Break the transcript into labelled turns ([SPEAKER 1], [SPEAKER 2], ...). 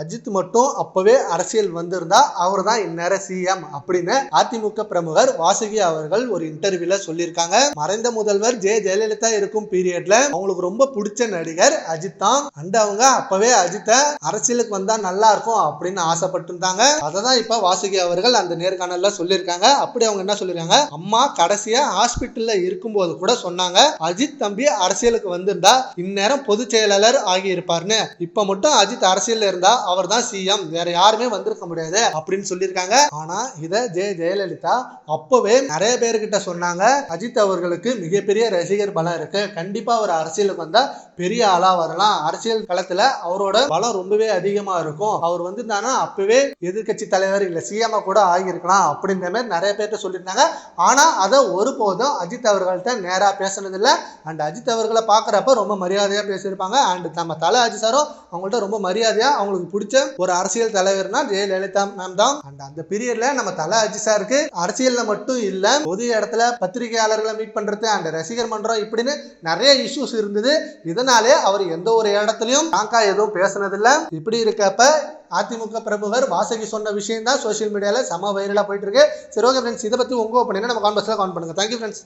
[SPEAKER 1] அஜித் மட்டும் அப்பவே அரசியல் வந்திருந்தா அவர் தான் இந்நேரம் சிஎம் அப்படின்னு அதிமுக பிரமுகர் வாசுகி அவர்கள் ஒரு இன்டர்வியூல சொல்லியிருக்காங்க. மறைந்த முதல்வர் ஜெ ஜெயலலிதா இருக்கும் பீரியட்ல அவங்களுக்கு ரொம்ப பிடிச்ச நடிகர் அஜித் தான். அண்ட் அவங்க அப்பவே அஜித்தை அரசியலுக்கு வந்தா நல்லா இருக்கும் அப்படின்னு ஆசைப்பட்டிருந்தாங்க. அதை தான் இப்ப வாசுகி அவர்கள் அந்த நேர்காணல்ல சொல்லியிருக்காங்க. அப்படி அவங்க என்ன சொல்லியிருக்காங்க? அம்மா கடைசியா ஹாஸ்பிட்டல்ல இருக்கும்போது கூட சொன்னாங்க அஜித் தம்பி அரசியலுக்கு வந்திருந்தா இந்நேரம் பொதுச் செயலாளர் ஆகி இருப்பார்னு இப்ப மட்டும் அஜித் அரசியல் இருந்தா அவர் தான் சிஎம் வேற யாருமே வந்திருக்க முடியாது அப்படின்னு சொல்லியிருக்காங்க. ஆனா இத ஜெய ஜெயலலிதா அப்பவே நிறைய பேர்கிட்ட சொன்னாங்க. அஜித் அவர்களுக்கு மிகப்பெரிய ரசிகர் பலம் இருக்கு. கண்டிப்பா அவர் அரசியலுக்கு வந்தா பெரிய ஆளா வரலாம். அரசியல் களத்துல அவரோட பலம் ரொம்பவே அதிகமா இருக்கும். அவர் வந்து அப்பவே எதிர்க்கட்சி தலைவர் இல்ல சிஎம் கூட ஆகியிருக்கலாம் அப்படின்ற மாதிரி நிறைய பேர்கிட்ட சொல்லியிருந்தாங்க. ஆனா அதை ஒருபோதும் அஜித் அவர்கள்ட்ட நேரா பேசுனதில்ல. அண்ட் அஜித் அவர்களை பார்க்குறப்ப ரொம்ப மரியாதையாக பேசியிருப்பாங்க. அண்ட் நம்ம தலை அஜித் சாரும் அவங்கள்ட்ட ரொம்ப மரியாதையாக அவங்களுக்கு பிடிச்ச ஒரு அரசியல் தலைவர்னா ஜெயலலிதா மேம் தான். அண்ட் அந்த பீரியட்ல நம்ம தலை அஜிசா இருக்கு அரசியல்ல மட்டும் இல்ல பொது இடத்துல பத்திரிகையாளர்களை மீட் பண்றது அண்ட் ரசிகர் மன்றம் இப்படின்னு நிறைய இஷ்யூஸ் இருந்தது. இதனாலே அவர் எந்த ஒரு இடத்துலயும் தாக்கா எதுவும் பேசினதில்ல. இப்படி இருக்கப்ப அதிமுக பிரமுகர் வாசகி சொன்ன விஷயம் தான் சோஷியல் மீடியாவில் செம வைரலாக போயிட்டு இருக்கு. சரி ஓகே ஃப்ரெண்ட்ஸ் இதை பற்றி உங்க ஒப்பீனியன் நம்ம கான்பர்ஸில் கான் பண்ணுங்க. Thank you friends